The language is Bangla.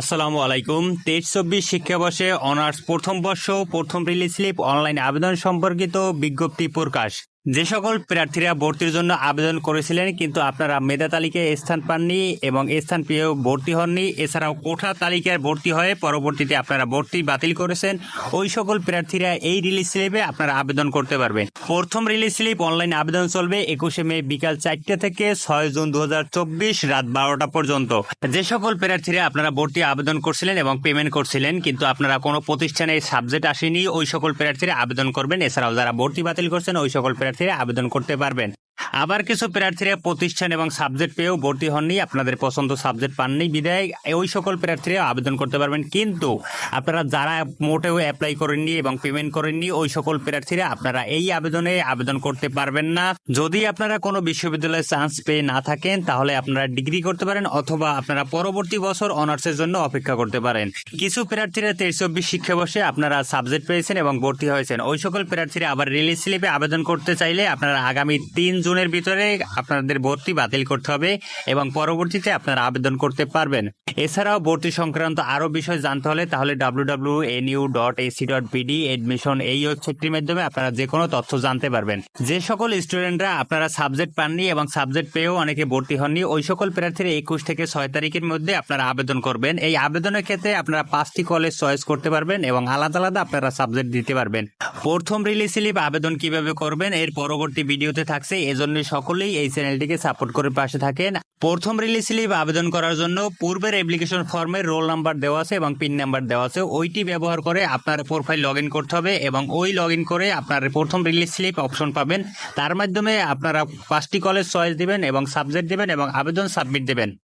আসসালামু আলাইকুম। তেইশ চব্বিশ শিক্ষাবর্ষে অনার্স প্রথম বর্ষ, প্রথম রিলিজ স্লিপ, অনলাইন আবেদন সম্পর্কিত বিজ্ঞপ্তি প্রকাশ। যে সকল প্রার্থীরা ভর্তির জন্য আবেদন করেছিলেন, কিন্তু আপনারা মেধা তালিকায় স্থান পাননি এবং স্থান পেয়েও ভর্তি হননি। এছাড়াও কোঠা তালিকায় ভর্তি হয়ে পরবর্তীতে আপনারা ভর্তি বাতিল করেছেন। ওই সকল প্রার্থীরা এই রিলিজ স্লিপে আপনারা আবেদন করতে পারবেন। প্রথম রিলিজ স্লিপ অনলাইন আবেদন চলবে একুশে মে বিকাল চারটে থেকে ছয় জুন দু হাজার চব্বিশ রাত বারোটা পর্যন্ত। যে সকল প্রার্থীরা আপনারা ভর্তি আবেদন করছিলেন এবং পেমেন্ট করছিলেন, কিন্তু আপনারা কোনো প্রতিষ্ঠানে সাবজেক্ট আসেনি, ওই সকল প্রার্থীরা আবেদন করবেন। এছাড়াও যারা ভর্তি বাতিল করছেন, ওই সকল প্রার্থীরা আবেদন করতে পারবেন। আবার কিছু প্রার্থীরা প্রতিষ্ঠান এবং সাবজেক্ট পেয়েও ভর্তি হননি, আপনাদের পছন্দ সাবজেক্ট পাননি, বিদায়। ওই সকল প্রার্থীরা আবেদন করতে পারবেন, কিন্তু আপনারা যারা মোটেও অ্যাপ্লাই করেননি এবং পেমেন্ট করেননি, ওই সকল প্রার্থীরা আপনারা এই আবেদনে আবেদন করতে পারবেন না। যদি আপনারা কোনো বিশ্ববিদ্যালয়ে চান্স পেয়ে না থাকেন, তাহলে আপনারা ডিগ্রি করতে পারেন অথবা আপনারা পরবর্তী বছর অনার্সের জন্য অপেক্ষা করতে পারেন। কিছু প্রার্থীরা তেইশ চব্বিশ শিক্ষাবর্ষে আপনারা সাবজেক্ট পেয়েছেন এবং ভর্তি হয়েছেন। ওই সকল প্রার্থীরা আবার রিলিজ স্লিপে আবেদন করতে চাইলে আপনারা আগামী তিন জুনের ভিতরে আপনাদের ভর্তি বাতিল করতে হবে এবং পরবর্তীতে আপনারা আবেদন করতে পারবেন। এছাড়াও ভর্তি সংক্রান্ত আরও বিষয় জানতে হলে তাহলে ডাব্লিউ ডাব্লিউ এডমিশন এই ওয়েবসাইটটির মাধ্যমে আপনারা যে কোনো তথ্য জানতে পারবেন। যে সকল স্টুডেন্টরা আপনারা সাবজেক্ট পাননি এবং সাবজেক্ট পেয়েও অনেকে ভর্তি হননি, ওই সকল প্রার্থীরা একুশ থেকে ছয় তারিখের মধ্যে আপনারা আবেদন করবেন। এই আবেদনের ক্ষেত্রে আপনারা পাঁচটি কলেজ চয়েস করতে পারবেন এবং আলাদা আলাদা আপনারা সাবজেক্ট দিতে পারবেন। প্রথম রিলিজ স্লিপ আবেদন কীভাবে করবেন, এর পরবর্তী ভিডিওতে থাকছে, এজন্য সকলেই এই চ্যানেলটিকে সাপোর্ট করে পাশে থাকেন। প্রথম রিলিজ স্লিপ আবেদন করার জন্য পূর্বের অ্যাপ্লিকেশন ফর্মে রোল নাম্বার দেওয়া আছে এবং পিন নাম্বার দেওয়া আছে। ওইটি ব্যবহার করে আপনার প্রোফাইল লগ করতে হবে এবং ওই লগ করে আপনার প্রথম রিলিজ স্লিপ অপশন পাবেন। তার মাধ্যমে আপনারা পাঁচটি কলেজ চয়েস দিবেন এবং সাবজেক্ট দেবেন এবং আবেদন সাবমিট দেবেন।